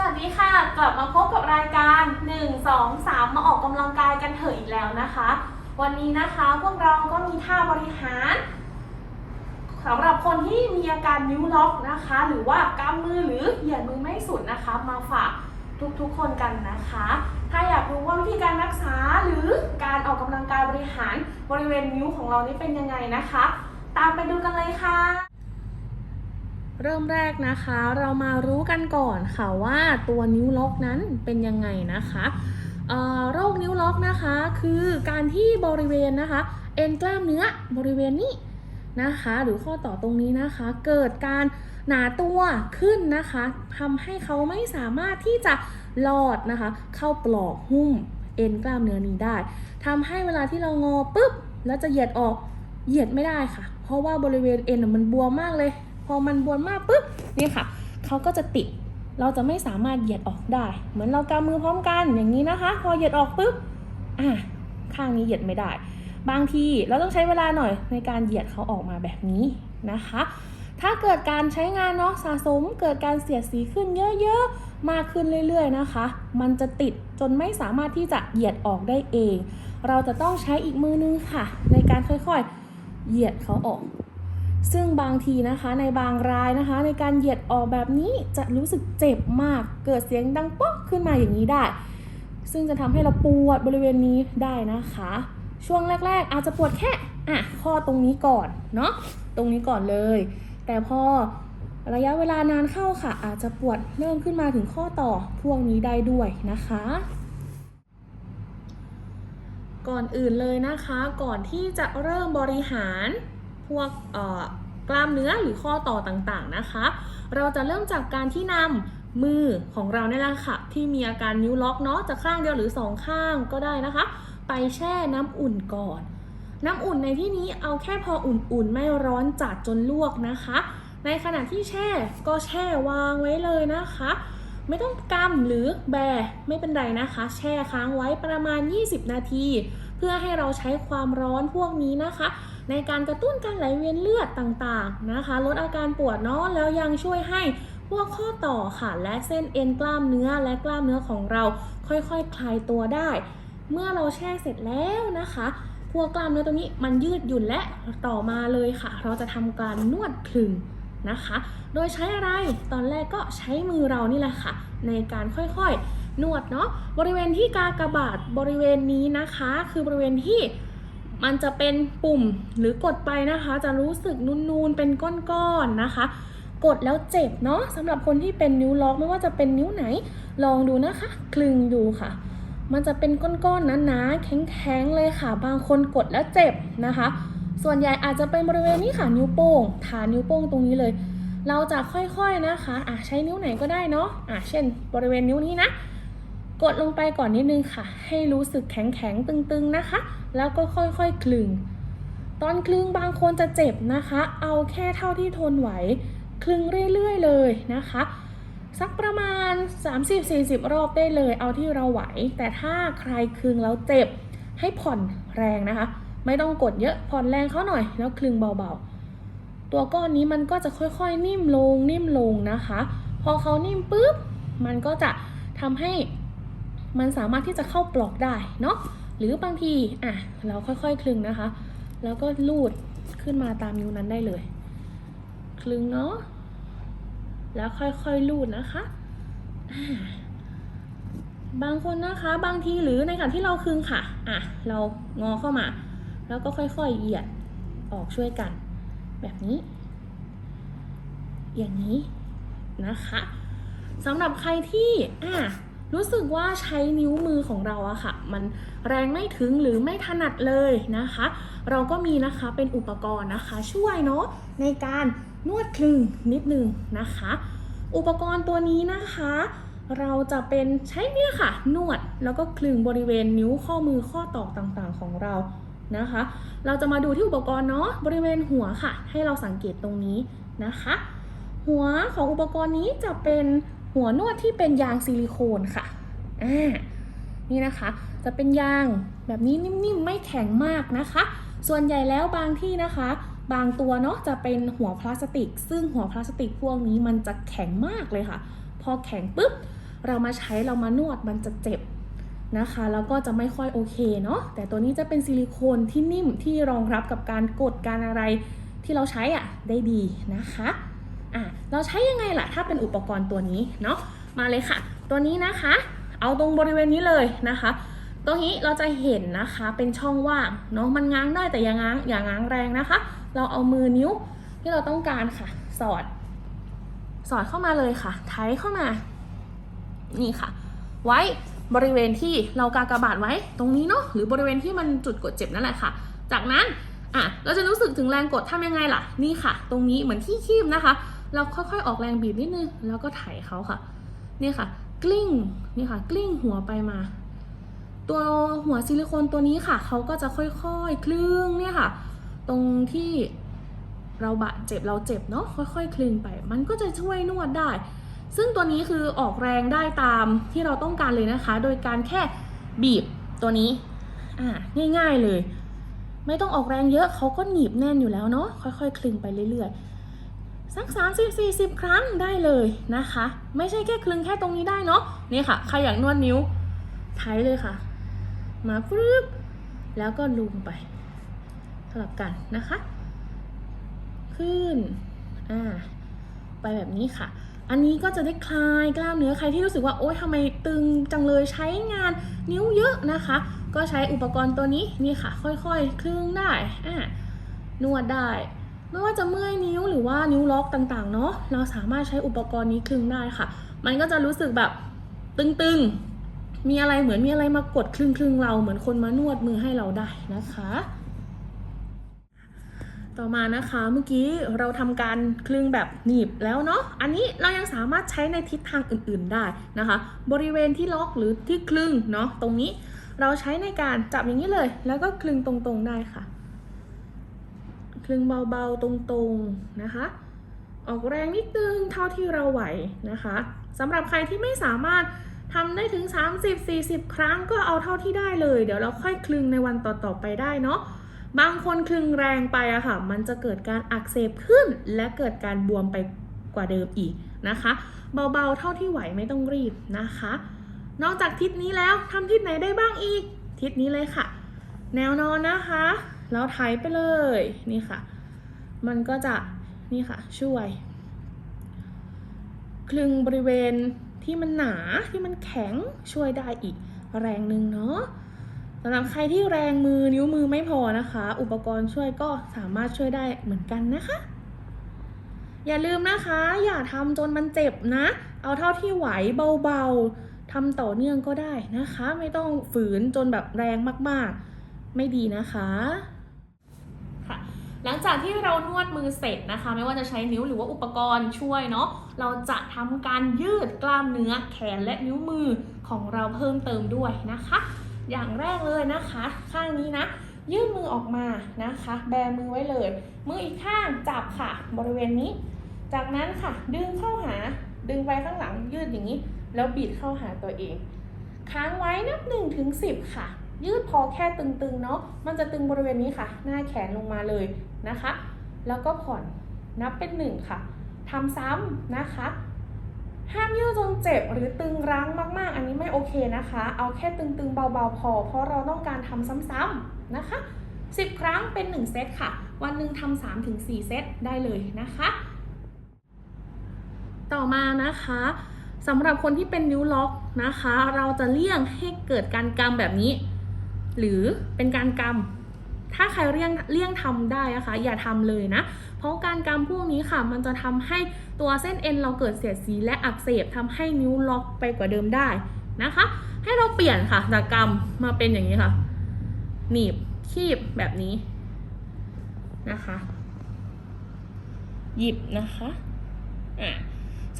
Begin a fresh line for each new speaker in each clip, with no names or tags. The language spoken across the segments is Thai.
สวัสดีค่ะ กลับมาพบกับรายการ 1 2 3 มาออกกำลังกายกันเถอะอีกแล้วนะคะ วันนี้นะคะพวกเราก็มีท่าบริหารสำหรับคนที่มีอาการนิ้วล็อกนะคะ หรือว่ากำมือหรือเหยียดมือไม่สุดนะคะ มาฝากทุกๆคนกันนะคะ ถ้าอยากรู้ว่าวิธีการรักษาหรือการออกกำลังกายบริหารบริเวณนิ้วของเรานี่เป็นยังไงนะคะ ตามไปดูกันเลยค่ะ เริ่มแรกนะคะ เรามารู้กันก่อนค่ะว่าตัวนิ้วล็อกนั้นเป็นยังไงนะคะโรคนิ้วล็อกนะคะคือการที่บริเวณนะคะ เอ็นกล้ามเนื้อบริเวณนี้นะคะ หรือข้อต่อตรงนี้นะคะ เกิดการหนาตัวขึ้นนะคะทำให้เขาไม่สามารถที่จะลอดนะคะ เข้าปลอกหุ้มเอ็นกล้ามเนื้อนี้ได้ทำให้เวลาที่เรางอปุ๊บแล้วจะเหยียดออกเหยียดไม่ได้ค่ะ เพราะว่าบริเวณเอ็นมันบวมมากเลย พอมันบวมมากปุ๊บนี่ค่ะเขาก็จะติด เราจะไม่สามารถเหยียดออกได้ เหมือนเรากำมือพร้อมกันอย่างนี้นะคะ พอเหยียดออกปุ๊บอะข้างนี้เหยียดไม่ได้ บางทีเราต้องใช้เวลาหน่อยในการเหยียดเขาออกมาแบบนี้นะคะ ถ้าเกิดการใช้งานเนาะสะสมเกิดการเสียดสีขึ้นเยอะๆ มากขึ้นเรื่อยๆนะคะ มันจะติดจนไม่สามารถที่จะเหยียดออกได้เอง เราจะต้องใช้อีกมือนึงค่ะ ในการค่อยๆ เหยียดเขาออก ซึ่งบางทีนะคะในบางรายนะคะ ในการเหยียดออกแบบนี้จะรู้สึกเจ็บมาก เกิดเสียงดังป๊อกขึ้นมาอย่างนี้ได้ ซึ่งจะทำให้เราปวดบริเวณนี้ได้นะคะ ช่วงแรก ๆ อาจจะปวดแค่อะข้อตรงนี้ก่อนเนาะตรงนี้ก่อนเลย แต่พอระยะเวลานานเข้าค่ะ อาจจะปวดเริ่มขึ้นมาถึงข้อต่อพวกนี้ได้ด้วยนะคะ ก่อนอื่นเลยนะคะ ก่อนที่จะเริ่มบริหาร พวกกล้ามเนื้อหรือข้อต่อต่างๆนะคะ เราจะเริ่มจากการที่นำมือของเราเนี่ยแหละค่ะ ที่มีอาการนิ้วล็อกเนาะจะข้างเดียวหรือสองข้างก็ได้นะคะ ไปแช่น้ำอุ่นก่อน น้ำอุ่นในที่นี้เอาแค่พออุ่นๆ ไม่ร้อนจัดจนลวกนะคะ ในขณะที่แช่ก็แช่วางไว้เลยนะคะ ไม่ต้องกำหรือแบไม่เป็นไรนะคะ แช่ค้างไว้ประมาณ 20 นาที เพื่อให้เราใช้ความร้อนพวกนี้นะคะ ในการกระตุ้นการไหลเวียนเลือดต่างๆนะคะ ลดอาการปวดเนาะแล้วยังช่วยให้พวกข้อต่อค่ะและเส้นเอ็นกล้ามเนื้อและกล้ามเนื้อของเราค่อยๆคคลายตัวได้ เมื่อเราแช่เสร็จแล้วนะคะ พวกกล้ามเนื้อตรงนี้มันยืดหยุ่นและต่อมาเลยค่ะ เราจะทำการนวดคลึงนะคะ โดยใช้อะไรตอนแรกก็ใช้มือเรานี่แหละค่ะ ในการค่อยๆนวดเนาะบริเวณที่กากบาทบริเวณนี้นะคะ คือบริเวณที่ มันจะเป็นปุ่มหรือกดไปนะคะ จะรู้สึกนูนๆเป็นก้อนๆนะคะ กดแล้วเจ็บเนาะสำหรับคนที่เป็นนิ้วล็อกไม่ว่าจะเป็นนิ้วไหน ลองดูนะคะ คลึงดูค่ะ มันจะเป็นก้อนๆหนาๆแข็งๆเลยค่ะ บางคนกดแล้วเจ็บนะคะ ส่วนใหญ่อาจจะเป็นบริเวณนี้ค่ะนิ้วโป้งฐานนิ้วโป้งตรงนี้เลย เราจะค่อยๆนะคะอะใช้นิ้วไหนก็ได้เนาะอะเช่น บริเวณนิ้วนี้นะ กดลงไปก่อนนิดนึงค่ะ ให้รู้สึกแข็งๆตึงๆนะคะ แล้วก็ค่อยๆคลึง ตอนคลึงบางคนจะเจ็บนะคะ เอาแค่เท่าที่ทนไหวคลึงเรื่อยๆเลยนะคะ สักประมาณ 30-40 รอบได้เลย เอาที่เราไหว แต่ถ้าใครคลึงแล้วเจ็บให้ผ่อนแรงนะคะ ไม่ต้องกดเยอะผ่อนแรงเขาหน่อย แล้วคลึงเบาๆ ตัวก้อนนี้มันก็จะค่อยๆ นิ่มลงนิ่มลงนะคะ พอเขานิ่มปุ๊บมันก็จะทำให้ มันสามารถที่จะเข้าปลอกได้เนาะหรือบางทีอะเราค่อยๆคลึงนะคะ แล้วก็ลูดขึ้นมาตามนิ้วนั้นได้เลย คลึงเนาะแล้วค่อยๆลูดนะคะบางคนนะคะบางทีหรือในขณะที่เราคลึงค่ะอะเรางอเข้ามา แล้วก็ค่อยๆเหยียดออกช่วยกัน แบบนี้ อย่างนี้นะคะสำหรับใครที่อะ รู้สึกว่าใช้นิ้วมือของเราอะค่ะ มันแรงไม่ถึงหรือไม่ถนัดเลยนะคะ เราก็มีนะคะเป็นอุปกรณ์นะคะ ช่วยเนาะในการนวดคลึงนิดนึงนะคะ อุปกรณ์ตัวนี้นะคะ เราจะเป็นใช้เนี่ยค่ะ นวดแล้วก็คลึงบริเวณนิ้วข้อมือข้อต่อต่างๆของเรานะคะ เราจะมาดูที่อุปกรณ์เนาะบริเวณหัวค่ะ ให้เราสังเกตตรงนี้นะคะ หัวของอุปกรณ์นี้จะเป็น หัวนวดที่เป็นยางซิลิโคนค่ะอ่านี่นะคะ จะเป็นยางแบบนี้นิ่มๆ ไม่แข็งมากนะคะ ส่วนใหญ่แล้วบางที่นะคะ บางตัวเนาะจะเป็นหัวพลาสติก ซึ่งหัวพลาสติกพวกนี้มันจะแข็งมากเลยค่ะ พอแข็งปุ๊บ เรามาใช้เรามานวดมันจะเจ็บนะคะแล้วก็จะไม่ค่อยโอเคเนาะแต่ตัวนี้จะเป็นซิลิโคนที่นิ่มที่รองรับกับการกดการอะไรที่เราใช้อะได้ดีนะคะ อะเราใช้ยังไงล่ะถ้าเป็นอุปกรณ์ตัวนี้เนาะมาเลยค่ะ ตัวนี้นะคะ เอาตรงบริเวณนี้เลยนะคะตรงนี้เราจะเห็นนะคะเป็นช่องว่างเนาะมันง้างได้แต่อย่าง้างอย่าง้างแรงนะคะ เราเอามือนิ้วที่เราต้องการค่ะ สอด สอดเข้ามาเลยค่ะไถเข้ามา นี่ค่ะ ไว้บริเวณที่เรากากระบาดไว้ตรงนี้เนาะหรือบริเวณที่มันจุดกดเจ็บนั่นแหละค่ะ จากนั้นอะเราจะรู้สึกถึงแรงกดทำยังไงล่ะ นี่ค่ะ ตรงนี้เหมือนที่คีบนะคะ เราค่อยๆ ออกแรงบีบนิดนึง แล้วก็ไถเขาค่ะนี่ค่ะ กลิ้ง นี่ค่ะ กลิ้งหัวไปมา ตัวหัวซิลิโคนตัวนี้ค่ะ เขาก็จะค่อยๆ คลึงเนี่ยค่ะ ตรงที่เราบาดเจ็บเราเจ็บเนาะ ค่อยๆ คลึงไป มันก็จะช่วยนวดได้ ซึ่งตัวนี้คือออกแรงได้ตามที่เราต้องการเลยนะคะ โดยการแค่บีบตัวนี้ อ่า ง่ายๆเลย ไม่ต้องออกแรงเยอะ เขาก็หนีบแน่นอยู่แล้วเนาะ ค่อยๆ คลึงไปเรื่อยๆ สัก30 40 ครั้งได้เลยนะคะ ไม่ใช่แค่คลึงแค่ตรงนี้ได้เนาะนี่ค่ะ ใครอยากนวดนิ้วไทยเลยค่ะ มาปึ๊บแล้วก็ลุงไปสลับกันนะคะ ขึ้นอ่าไปแบบนี้ค่ะ อันนี้ก็จะได้คลายกล้ามเนื้อใครที่รู้สึกว่าโอ๊ยทำไมตึงจังเลยใช้งานนิ้วเยอะนะคะ ก็ใช้อุปกรณ์ตัวนี้นี่ค่ะ ค่อยๆคลึงได้อ่านวดได้ ไม่ว่าจะเมื่อยนิ้วหรือว่านิ้วล็อกต่างๆเนาะเราสามารถใช้อุปกรณ์นี้คลึงได้ค่ะ มันก็จะรู้สึกแบบตึงๆ มีอะไรเหมือนมีอะไรมากดคลึงๆเราเหมือนคนมานวดมือให้เราได้นะคะ ต่อมานะคะเมื่อกี้เราทำการคลึงแบบหนีบแล้วเนาะอันนี้เรายังสามารถใช้ในทิศทางอื่นๆได้นะคะ บริเวณที่ล็อกหรือที่คลึงเนาะตรงนี้เราใช้ในการจับอย่างนี้เลย แล้วก็คลึงตรงๆได้ค่ะ ลึงเบาๆ ตรงๆ นะคะ ออกแรงนิดนึงเท่าที่เราไหวนะคะสำหรับใครที่ไม่สามารถทำได้ถึง 30-40 ครั้งก็เอาเท่าที่ได้เลย เดี๋ยวเราค่อยคลึงในวันต่อๆไปได้เนาะบางคนคลึงแรงไปอะค่ะ มันจะเกิดการอักเสบขึ้น และเกิดการบวมไปกว่าเดิมอีกนะคะ เบาๆ เท่าที่ไหวไม่ต้องรีบนะคะ นอกจากทิศนี้แล้วทำทิศไหนได้บ้างอีก ทิศนี้เลยค่ะ แนวนอนนะคะ แล้วไถไปเลยนี่ค่ะ มันก็จะนี่ค่ะช่วย คลึงบริเวณที่มันหนาที่มันแข็งช่วยได้อีกแรงหนึ่งเนาะสำหรับใครที่แรงมือนิ้วมือไม่พอนะคะ อุปกรณ์ช่วยก็สามารถช่วยได้เหมือนกันนะคะ อย่าลืมนะคะ อย่าทำจนมันเจ็บนะ เอาเท่าที่ไหวเบาๆทำต่อเนื่องก็ได้นะคะ ไม่ต้องฝืนจนแบบแรงมากๆ ไม่ดีนะคะ หลังจากที่เรานวดมือเสร็จนะคะ ไม่ว่าจะใช้นิ้วหรือว่าอุปกรณ์ช่วยเนาะเราจะทำการยืดกล้ามเนื้อแขนและนิ้วมือของเราเพิ่มเติมด้วยนะคะ อย่างแรกเลยนะคะ ข้างนี้นะ ยื่นมือออกมานะคะ แบมือไว้เลย มืออีกข้างจับค่ะ บริเวณนี้ จากนั้นค่ะ ดึงเข้าหาดึงไปข้างหลังยืดอย่างนี้ แล้วบิดเข้าหาตัวเอง ค้างไว้นับ1นถึงสิค่ะ ยืดพอแค่ตึงๆเนาะ มันจะตึงบริเวณนี้ค่ะ หน้าแขนลงมาเลยนะคะ แล้วก็ผ่อนนับเป็น1ค่ะทำซ้ำนะคะ ห้ามยืดจนเจ็บหรือตึงรั้งมากๆ อันนี้ไม่โอเคนะคะ เอาแค่ตึงๆเบาๆพอ เพราะเราต้องการทำซ้ำๆนะคะ 10 ครั้งเป็น 1 เซตค่ะ วันหนึ่งทำ3ถึง4เซตได้เลยนะคะ ต่อมานะคะสำหรับคนที่เป็นนิ้วล็อกนะคะ เราจะเลี่ยงให้เกิดการกำแบบนี้ หรือเป็นการกำถ้าใครเลี่ยงเลี่ยงทำได้นะคะ อย่าทำเลยนะ เพราะการกำพวกนี้ค่ะ มันจะทำให้ตัวเส้นเอ็นเราเกิดเสียดสีและอักเสบทำให้นิ้วล็อกไปกว่าเดิมได้นะคะ ให้เราเปลี่ยนค่ะจากกำมาเป็นอย่างนี้ค่ะ หนีบคีบแบบนี้นะคะ หยิบนะคะอะ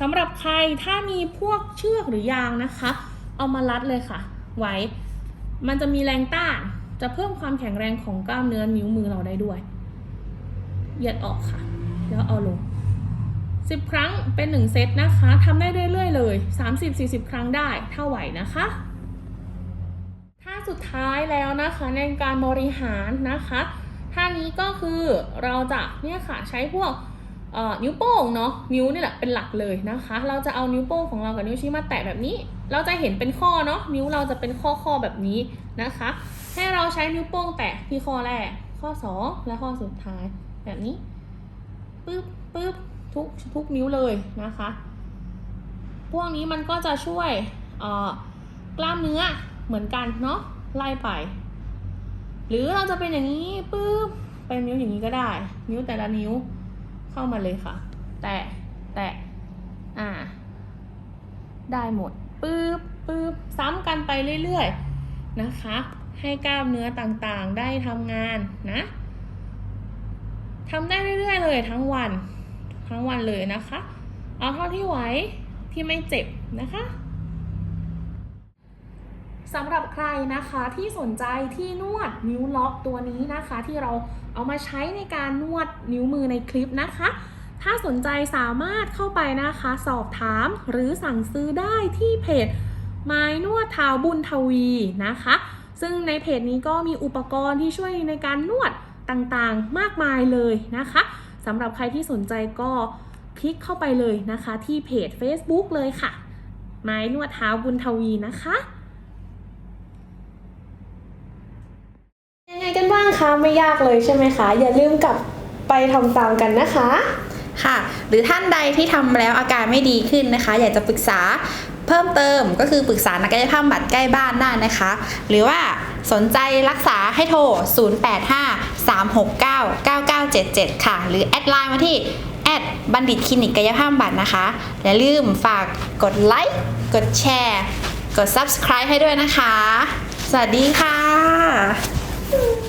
สำหรับใครถ้ามีพวกเชือกหรือยางนะคะ เอามารัดเลยค่ะ ไว้ มันจะมีแรงต้าน จะเพิ่มความแข็งแรงของกล้ามเนื้อนิ้วมือเราได้ด้วยเหยียดออกค่ะ แล้วเอาลง 10 ครั้งเป็น 1 เซตนะคะทำได้เรื่อยๆเลย 30-40 ครั้งได้ถ้าไหวนะคะท่าสุดท้ายแล้วนะคะในการบริหารนะคะท่านี้ก็คือเราจะเนี่ยค่ะใช้พวก นิ้วโป้งเนาะนิ้วนี่แหละเป็นหลักเลยนะคะ เราจะเอานิ้วโป้งของเรากับนิ้วชี้มาแตะแบบนี้ เราจะเห็นเป็นข้อเนาะนิ้วเราจะเป็นข้อข้อแบบนี้นะคะ ให้เราใช้นิ้วโป้งแตะที่ข้อแรก ข้อ 2 และข้อสุดท้ายแบบนี้ปึ๊บปึ๊บทุกทุกนิ้วเลยนะคะ พวกนี้มันก็จะช่วยกล้ามเนื้อเหมือนกันเนาะไล่ไป หรือเราจะเป็นอย่างนี้ปึ๊บเป็นนิ้วอย่างนี้ก็ได้ นิ้วแต่ละนิ้ว เข้ามาเลยค่ะ แตะแตะอ่า ได้หมดปึ๊บปึ๊บซ้ำกันไปเรื่อยๆนะคะ ให้กล้ามเนื้อต่างๆได้ทำงานนะทำได้เรื่อยๆเลยทั้งวัน ทั้งวันเลยนะคะ เอาเท่าที่ไหวที่ไม่เจ็บนะคะ สำหรับใครนะคะที่สนใจที่นวดนิ้วล็อกตัวนี้นะคะ ที่เราเอามาใช้ในการนวดนิ้วมือในคลิปนะคะ ถ้าสนใจสามารถเข้าไปนะคะ สอบถามหรือสั่งซื้อได้ที่เพจไม้นวดเท้าบุญทวีนะคะ ซึ่งในเพจนี้ก็มีอุปกรณ์ที่ช่วยในการนวดต่างๆมากมายเลยนะคะสำหรับใครที่สนใจก็คลิกเข้าไปเลยนะคะ ที่เพจ Facebook เลยค่ะ ไม้นวดเท้าบุญทวีนะคะ ยังไงกัน บ้างคะไม่ยากเลยใช่ไหมคะ อย่าลืมกลับไปทำตามกันนะคะ
ค่ะ หรือท่านใดที่ทำแล้วอาการไม่ดีขึ้นนะคะ อยากจะปรึกษาเพิ่มเติมก็คือปรึกษานักกายภาพบำบัดใกล้บ้านได้นะคะ หรือว่าสนใจรักษาให้โทร 0853699977 ค่ะ หรือแอดไลน์มาที่แอดบัณฑิตคลินิกกายภาพบำบัดนะคะ อย่าลืมฝากกดไลค์ กดแชร์ กด subscribe ให้ด้วยนะคะ สวัสดีค่ะ